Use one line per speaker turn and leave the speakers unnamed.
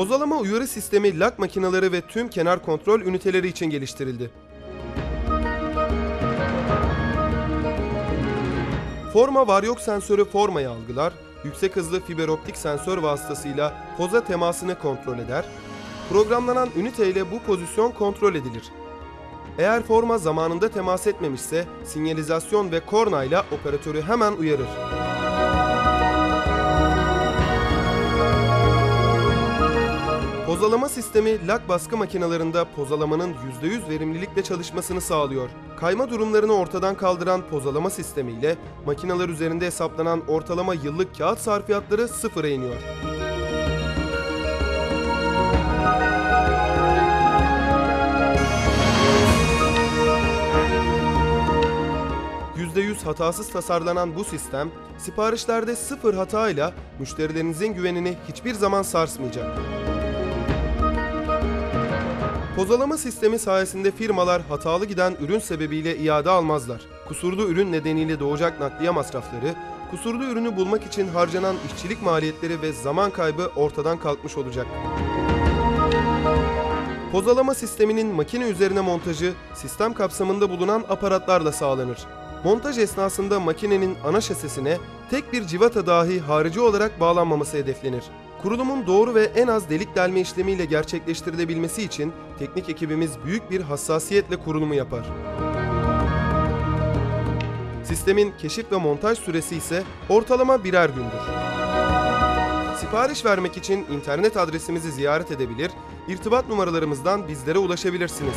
Pozalama uyarı sistemi lak makineleri ve tüm kenar kontrol üniteleri için geliştirildi. Forma var yok sensörü formayı algılar, yüksek hızlı fiber optik sensör vasıtasıyla poza temasını kontrol eder, programlanan ünite ile bu pozisyon kontrol edilir. Eğer forma zamanında temas etmemişse sinyalizasyon ve korna ile operatörü hemen uyarır. Pozalama sistemi lak baskı makinelerinde pozalamanın %100 verimlilikle çalışmasını sağlıyor. Kayma durumlarını ortadan kaldıran pozalama sistemiyle makineler üzerinde hesaplanan ortalama yıllık kağıt sarfiyatları sıfıra iniyor. %100 hatasız tasarlanan bu sistem, siparişlerde sıfır hatayla müşterilerinizin güvenini hiçbir zaman sarsmayacak. Pozalama sistemi sayesinde firmalar hatalı giden ürün sebebiyle iade almazlar. Kusurlu ürün nedeniyle doğacak nakliye masrafları, kusurlu ürünü bulmak için harcanan işçilik maliyetleri ve zaman kaybı ortadan kalkmış olacak. Pozalama sisteminin makine üzerine montajı sistem kapsamında bulunan aparatlarla sağlanır. Montaj esnasında makinenin ana şasisine tek bir civata dahi harici olarak bağlanmaması hedeflenir. Kurulumun doğru ve en az delik delme işlemiyle gerçekleştirilebilmesi için teknik ekibimiz büyük bir hassasiyetle kurulumu yapar. Sistemin keşif ve montaj süresi ise ortalama birer gündür. Sipariş vermek için internet adresimizi ziyaret edebilir, irtibat numaralarımızdan bizlere ulaşabilirsiniz.